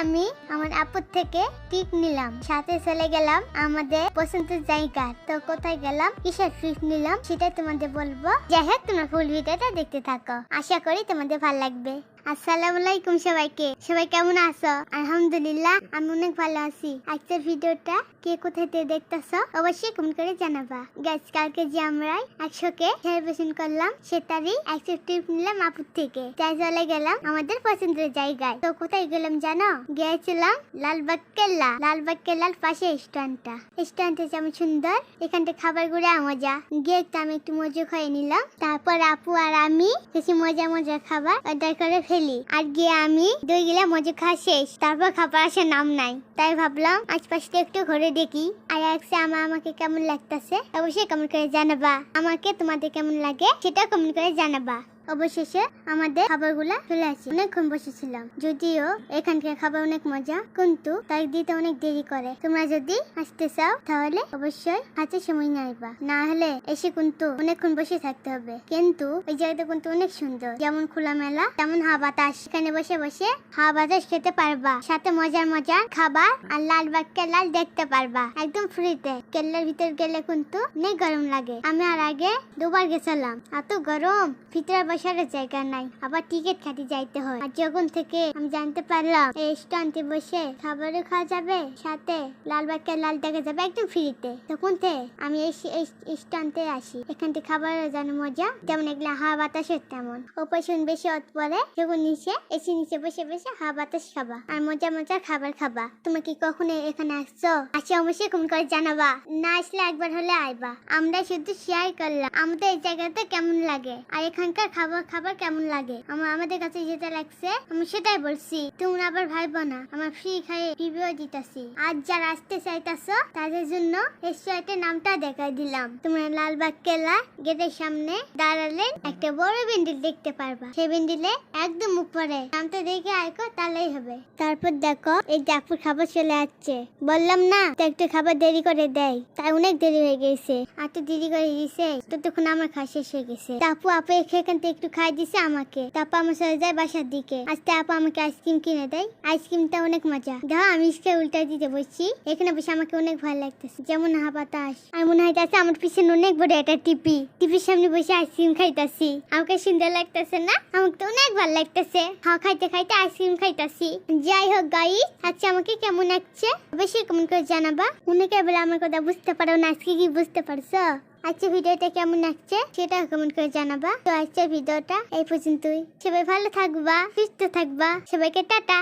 আমি আমার আপুর থেকে টিপ নিলাম। সাথে চলে গেলাম আমাদের পছন্দের জায়গা। তো কোথায় গেলাম? কিসের ট্রিপ নিলাম? সেটা তোমাদের বলব। যাই হোক, তোমরা ফুল ভিডিওটা দেখতে থাকো। আশা করি তোমাদের ভালো লাগবে। আসসালামু আলাইকুম সবাইকে। সবাই কেমন আছো? আলহামদুলিল্লাহ, আমি অনেক ভালো আছি। আজকের ভিডিওটা কে কোথায় দেখতেছো অবশ্যই কমেন্ট করে জানাবা। গাছ কালকে যে আমরা একশোকে সেলিব্রেশন করলাম সেটারই একশো ট্রিপ নিলাম আপুর থেকে। তাই চলে গেলাম আমাদের পছন্দের জায়গায়। তো কোথায় গেলাম জানো? গিয়েছিলাম লালবাগ কেল্লা লালবাগ কেল্লার পাশে স্ট্যান্ডটা। স্ট্যান্ডটা যেমন সুন্দর, এখানটা খাবারগুলো মজা। গিয়ে আমি একটু মজা খেয়ে নিলাম। তারপর আপু আর আমি কিছু মজা মজা খাবার অর্ডার করে ফেলি আর গিয়ে আমি দুই গিলা মজা খাওয়া শেষ। তারপর খাবার আসার নাম নাই। তাই ভাবলাম আশপাশটা একটু ঘুরে দেখি। আর একসে আমার, আমাকে কেমন লাগতেছে? অবশ্যই কমেন্ট করে জানাবা। আমাকে তোমাদের কেমন লাগে সেটা কমেন্ট করে জানাবা। অবশেষে আমাদের খাবারগুলা চলে আসে। অনেকক্ষণ বসেছিলাম। যদিও এখানকার খাবার অনেক মজা, কিন্তু তাই দিতে অনেক দেরি করে। তোমরা যদি আসতে চাও, তাহলে অবশ্যই হাতে সময় নাইবা না হলে এসে কিন্তু অনেকক্ষণ বসে থাকতে হবে। কিন্তু ওই জায়গাটা কিন্তু অনেক সুন্দর। যেমন খোলা মেলা তেমন হাওয়া বাতাস। এখানে বসে বসে হাওয়া বাতাস খেতে পারবা। সাথে মজার মজার খাবার আর লাল বাগ কেল্লাল দেখতে পারবা। একদম ফ্রিতে। কেল্লার ভিতর গেলে কিন্তু অনেক গরম লাগে। আমি আর আগে দুবার গেছিলাম। এত গরম। ভিতরে বসার জায়গা নাই। আবার টিকিট কাটি যাইতে হয়। আর যখন থেকে আমি জানতে পারলাম, এই স্ট্যান্ডে বসে খাবারও খাওয়া যাবে, সাথে লালবাগ লাল দেখা যাবে একদম ফ্রিতে তখন থেকে আমি এই স্ট্যান্ডে আসি। এখান থেকে খাবার যেন মজা, যেমন এগুলা হাওয়া বাতাসের তেমন। অপারেশন বেশি অত পরে যখন নিচে এসি নিচে বসে বসে হাওয়া বাতাস খাবা আর মজা মজা খাবার খাবা। তুমি কি কখনো এখানে আসছো? আসে অবশ্যই কমেন্ট করে জানাবা। না আসলে একবার হলে আইবা। আমরা শুধু শেয়ার করলাম। আমাদের এই জায়গাতে কেমন লাগে? আর এখানকার খাবার খাবার খাবার কেমন লাগে? আমার আমাদের কাছে যেটা লাগছে, আমি সেটাই বলছি। তোমরা আবার ভাইবো না, আমার ফ্রি খাইয়ে রিভিউ দিতাছি। আজ যারা আসতে চাইতাছো, তাদের জন্য রেস্টুরেন্টের নামটা দেখাই দিলাম। তোমরা লালবাগ কেলা গেটের সামনে দাঁড়ালে একটা বড় বিন্ডিল দেখতে পারবা। সেই বিন্ডিলে একদম উপরে। নামটা দেখে আইকো তাহলেই হবে। তারপর দেখো, এই জাপুর খাবার চলে আসছে। বললাম না, তো একটু খাবার দেরি করে দেয়। তাই অনেক দেরি হয়ে গেছে। আর তো দেরি করে দিছে, ততক্ষণ আমার খাওয়া শেষ হয়ে গেছে। তাপু আপু এখান থেকে একটু খাই দিছে আমাকে। তারপর আমার সাথে যায় বাসার দিকে। আজকে আপু আমাকে আইসক্রিম কিনে দেয়। আইসক্রিমটা অনেক মজা। দেখো আমি ইসকে উল্টা দিতে বসছি। এখানে বসে আমাকে অনেক ভালো লাগতেছে। যেমন হা বাতাস। আর মনে হইতাছে আমার পিছনে অনেক বড় একটা টিপি। টিপির সামনে বসে আইসক্রিম খাইতাছি। আমাকে সুন্দর লাগতেছে না? আমাকে তো অনেক ভালো লাগতেছে। হ্যাঁ খাইতে খাইতে আইসক্রিম খাইতাছি। যাই হোক গাই আচ্ছা আমাকে কেমন লাগছে? অবশ্যই কমেন্ট করে জানাবা। অনেকে বলে আমার কথা বুঝতে পারো না। আজকে কি বুঝতে পারছ? আজকে ভিডিওটা কেমন লাগছে সেটা কমেন্ট করে জানাবা। তো আজকের ভিডিওটা এই পর্যন্তই। সবাই ভালো থাকবা, সুস্থ থাকবা। সবাইকে টাটা।